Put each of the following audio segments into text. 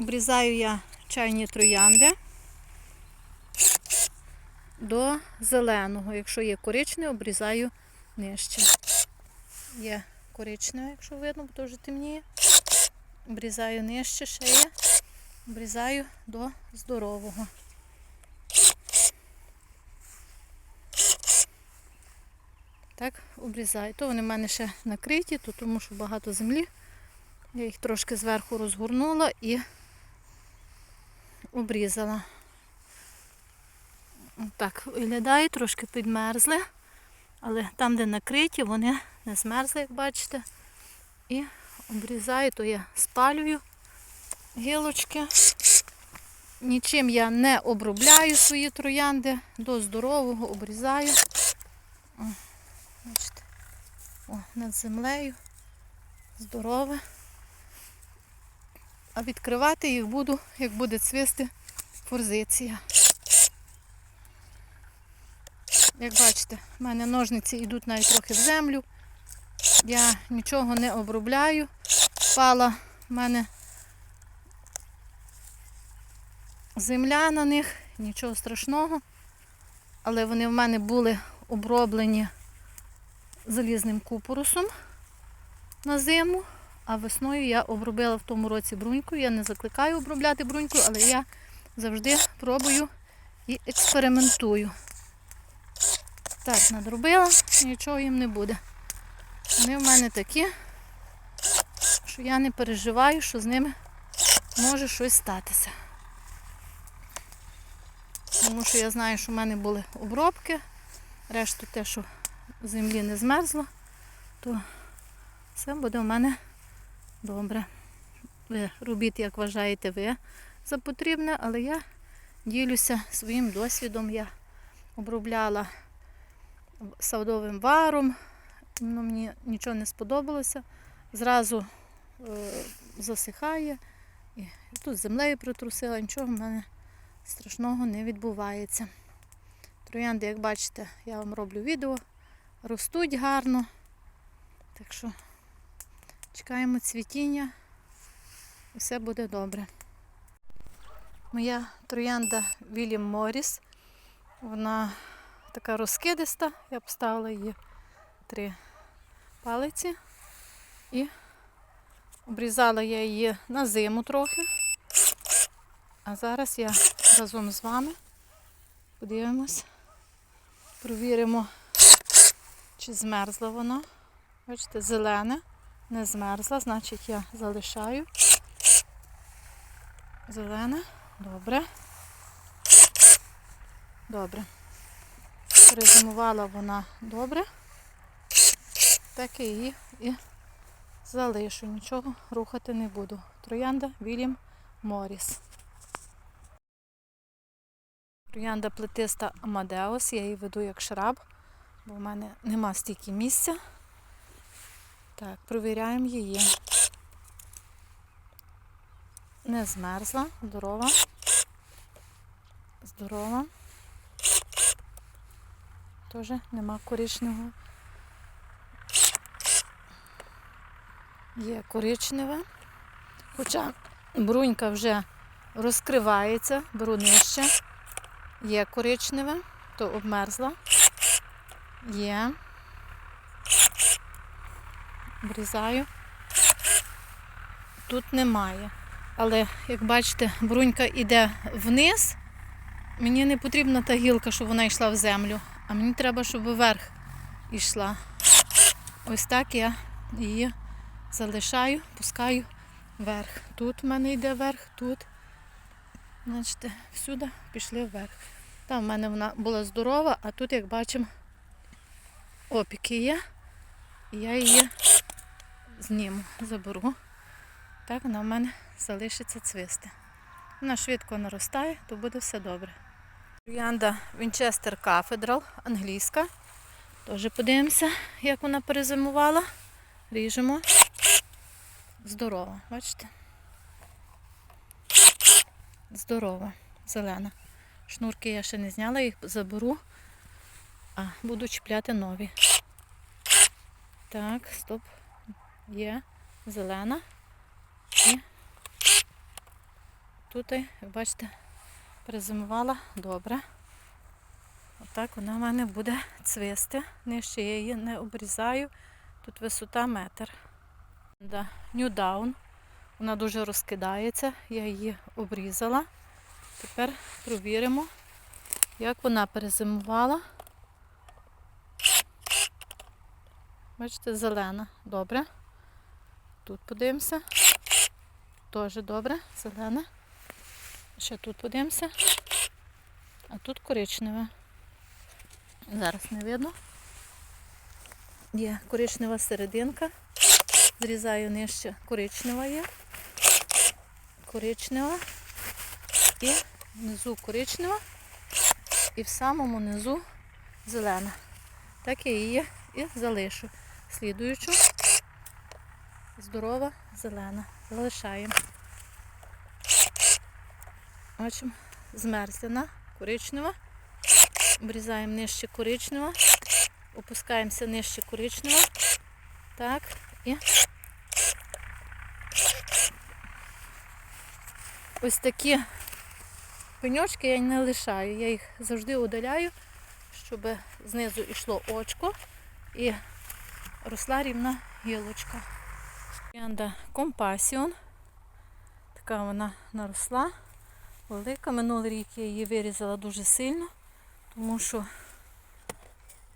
Обрізаю я чайні троянди до зеленого. Якщо є коричневий, обрізаю нижче. Є коричневе, якщо видно, бо вже темніє. Обрізаю нижче, ще. Обрізаю до здорового. Так, обрізаю. То вони в мене ще накриті, то тому що багато землі. Я їх трошки зверху розгорнула і обрізала. Так, виглядає, трошки підмерзли, але там, де накриті, вони не змерзли, як бачите. І обрізаю, то я спалюю гілочки. Нічим я не обробляю свої троянди, до здорового обрізаю. О, бачите, о, над землею. Здорове. А відкривати їх буду, як буде цвісти форзиція. Як бачите, в мене ножниці йдуть навіть трохи в землю. Я нічого не обробляю. Впала в мене земля на них, нічого страшного. Але вони в мене були оброблені залізним купорусом на зиму. А весною я обробила в тому році брунькою. Я не закликаю обробляти брунькою, але я завжди пробую і експериментую. Так, надробила, нічого їм не буде. Вони в мене такі, що я не переживаю, що з ними може щось статися. Тому що я знаю, що в мене були обробки, решту те, що землі не змерзло, то все буде в мене добре. Ви робіть, як вважаєте ви за потрібне, але я ділюся своїм досвідом. Я обробляла садовим варом, ну, мені нічого не сподобалося. Зразу е, засихає. І тут землею притрусила, нічого в мене страшного не відбувається. Троянди, як бачите, я вам роблю відео, ростуть гарно. Так що чекаємо цвітіння і все буде добре. Моя троянда Вільям Моріс. Вона така розкидиста. Я поставила її три палиці і обрізала я її на зиму трохи. А зараз я разом з вами подивимось, провіримо, чи змерзла вона. Бачите, зелене, не змерзла, значить я залишаю. Зелене, добре. Добре. Перезимувала вона добре. Так і її і залишу. Нічого рухати не буду. Троянда Вільям Моріс. Троянда плетиста Амадеус. Я її веду як шраб, бо в мене нема стільки місця. Так, провіряємо її. Не змерзла, здорова. Здорова. Теж нема коричневого. Є коричневе. Хоча брунька вже розкривається, беру нижче. Є коричневе, то обмерзла. Є. Обрізаю. Тут немає. Але, як бачите, брунька йде вниз. Мені не потрібна та гілка, щоб вона йшла в землю, а мені треба, щоб вверх йшла. Ось так я її залишаю, пускаю вверх. Тут в мене йде вверх, тут. Бачите, всюди пішли вверх. Там в мене вона була здорова, а тут, як бачимо, опіки є. І я її зніму, заберу. Так вона в мене залишиться цвісти. Вона швидко наростає, то буде все добре. Троянда Вінчестер Кафедрал, англійська. Теж подивимося, як вона перезимувала. Ріжемо. Здорова, бачите? Здорова, зелена. Шнурки я ще не зняла, їх заберу, а буду чіпляти нові. Так, стоп. Є. Зелена. І тут, бачите, перезимувала добре. Отак вона в мене буде цвисти. Нижче я її не обрізаю. Тут висота метр. Да. New Down. Вона дуже розкидається. Я її обрізала. Тепер провіримо, як вона перезимувала. Бачите, зелена. Добре. Тут подивимося. Теж добре, зелене. Ще тут подивимося. А тут коричневе. Зараз не видно. Є коричнева серединка. Зрізаю нижче коричнева є. Коричнева. І внизу коричнева. І в самому низу зелена. Так я її і залишу. Слідуючу здорова зелена. Залишаємо. Бачимо, змерзлена, коричнева. Обрізаємо нижче коричнева. Опускаємося нижче коричнева. Так, і ось такі пеньочки я не лишаю. Я їх завжди удаляю, щоб знизу йшло очко і росла рівна гілочка. Троянда Compassion. Така вона наросла. Велика. Минулий рік я її вирізала дуже сильно, тому що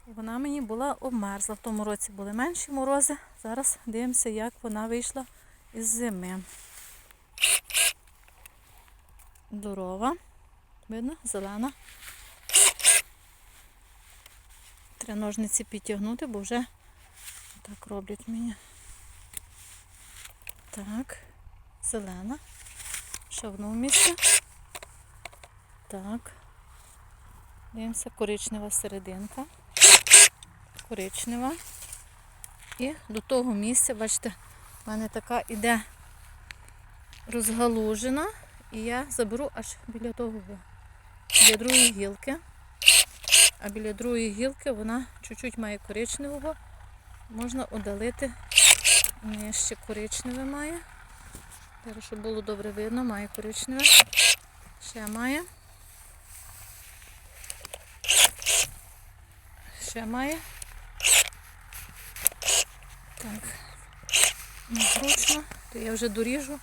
вона мені була обмерзла. В тому році були менші морози. Зараз дивимося, як вона вийшла із зими. Здорова. Видно, зелена. Треба ножниці підтягнути, бо вже так роблять мені. Так, зелена. Ще в одному місці. Так. Дивимося, коричнева серединка. Коричнева. І до того місця, бачите, в мене така іде розгалужена. І я заберу аж біля того, біля другої гілки. А біля другої гілки вона чуть-чуть має коричневого. Можна удалити нижче коричневе має. Зараз, щоб було добре видно, має коричневе. Ще має. Ще має. Так. Незручно, то я вже доріжу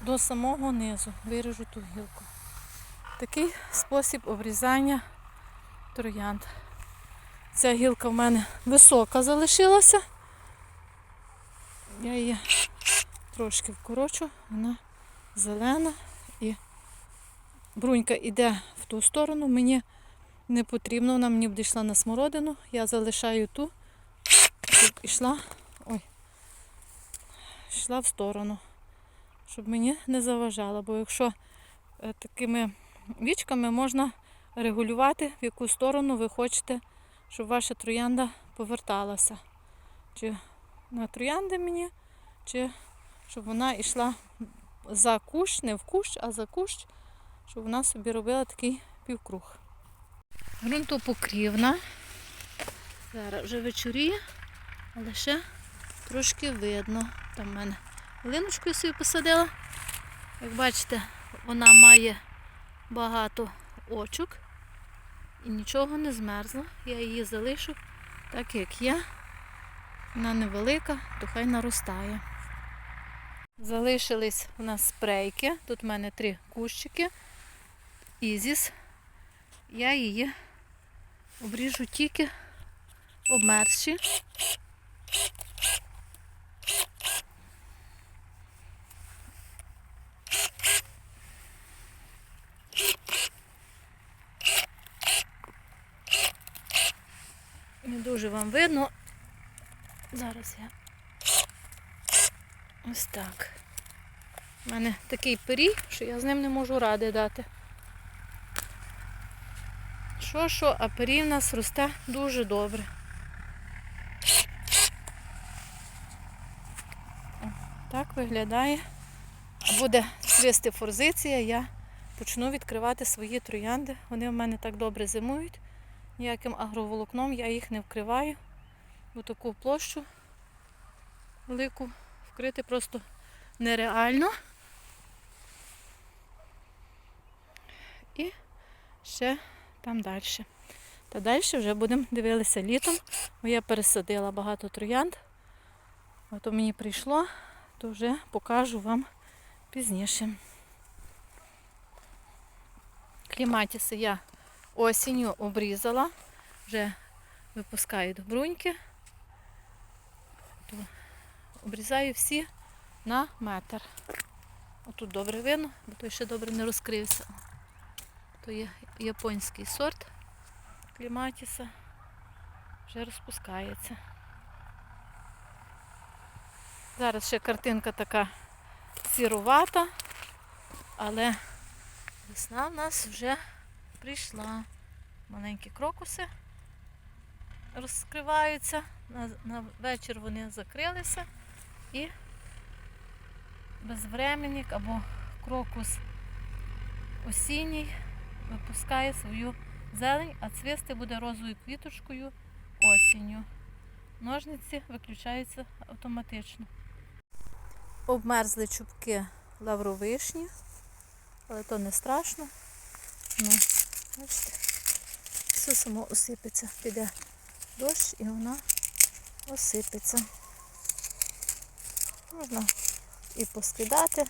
до самого низу. Виріжу ту гілку. Такий спосіб обрізання троянд. Ця гілка в мене висока залишилася. Я її трошки вкорочу, вона зелена і брунька йде в ту сторону. Мені не потрібно, вона мені б йшла на смородину. Я залишаю ту, щоб йшла, ой, йшла в сторону, щоб мені не заважала. Бо якщо е, такими вічками можна регулювати, в яку сторону ви хочете, щоб ваша троянда поверталася. Чи на троянди мені, чи щоб вона йшла за кущ, не в кущ, а за кущ, щоб вона собі робила такий півкруг. Грунтопокрівна. Зараз вже вечоріє, але ще трошки видно. Там в мене линочку я собі посадила. Як бачите, вона має багато очок і нічого не змерзло. Я її залишу так, як є. Вона невелика, то хай наростає. Залишились у нас спрейки. Тут в мене три кущики. Ізіс. Я її обріжу тільки обмерзші. Не дуже вам видно. Зараз я ось так. У мене такий пирій, що я з ним не можу ради дати. Що, що, а пирій в нас росте дуже добре. Так виглядає. Буде цвісти форзиція, я почну відкривати свої троянди. Вони в мене так добре зимують. Ніяким агроволокном я їх не вкриваю. Бо таку площу велику вкрити просто нереально. і ще там далі. Та далі вже будемо дивитися літом, бо я пересадила багато троянд. Ото мені прийшло, то вже покажу вам пізніше. Кліматіси я осінню обрізала, вже випускають бруньки. Обрізаю всі на метр. Отут добре видно, бо той ще добре не розкрився. То є японський сорт кліматіса. Вже розпускається. Зараз ще картинка така сірувата, але весна в нас вже прийшла. Маленькі крокуси розкриваються. На, на вечір вони закрилися і безвременник або крокус осінній випускає свою зелень, а цвісти буде розовою квіточкою осінню. Ножниці виключаються автоматично. Обмерзли чубки лавровишні, але то не страшно. Ну, бачите, все само осипеться. Піде дощ і вона осипеться. Можна і поскидати.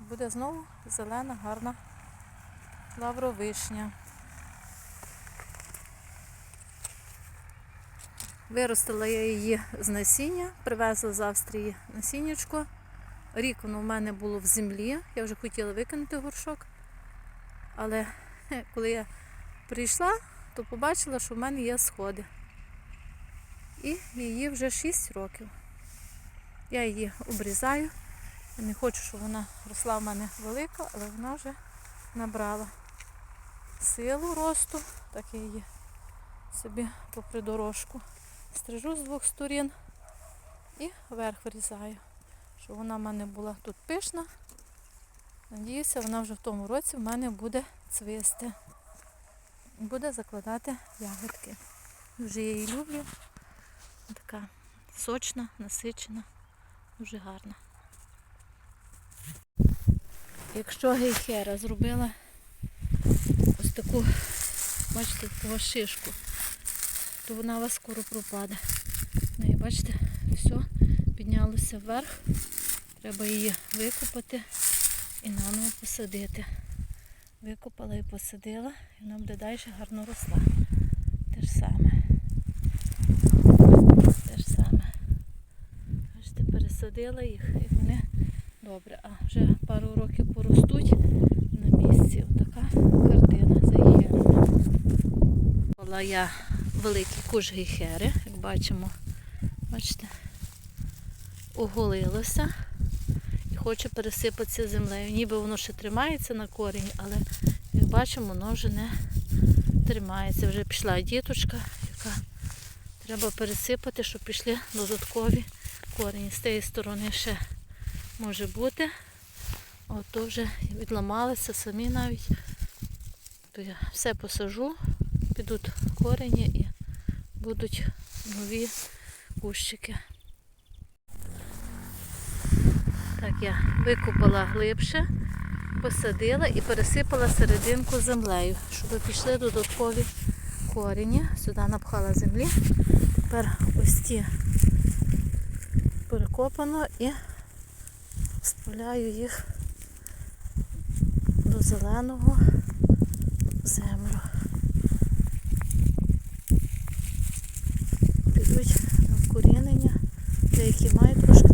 Буде знову зелена, гарна лавровишня. Виростила я її з насіння, привезла з Австрії насіннячко. Рік воно в мене було в землі. Я вже хотіла викинути горшок. Але коли я прийшла, то побачила, що в мене є сходи. І її вже 6 років. Я її обрізаю. Не хочу, щоб вона росла в мене велика, але вона вже набрала силу росту. Так я її собі попри дорожку стрижу з двох сторін і вверх вирізаю, щоб вона в мене була тут пишна. Надіюся, вона вже в тому році в мене буде цвісти. Буде закладати ягодки. Дуже я її люблю. Така сочна, насичена, дуже гарна. Якщо гейхера зробила ось таку, бачите, таку шишку, то вона у вас скоро пропаде. Ну і бачите, все піднялося вверх. Треба її викопати і наново посадити. Викопала і посадила, і вона буде далі гарно росла. Те ж саме. Те ж саме. Бачите, пересадила їх і вони добре. А вже пару років поростуть на місці. Отака картина за Була я великий куш як бачимо, бачите, оголилося і хоче пересипатися землею. Ніби воно ще тримається на корінь, але як бачимо, воно вже не тримається. Вже пішла діточка, яка треба пересипати, щоб пішли додаткові корені. З тієї сторони ще може бути. Ото вже відламалися самі навіть. То я все посажу, підуть корені і будуть нові кущики. Так, я викопала глибше, посадила і пересипала серединку землею, щоб пішли додаткові корені. Сюди напхала землі. Тепер ось ті перекопано і вставляю їх до зеленого землю. Підуть на вкорінення. Деякі мають трошки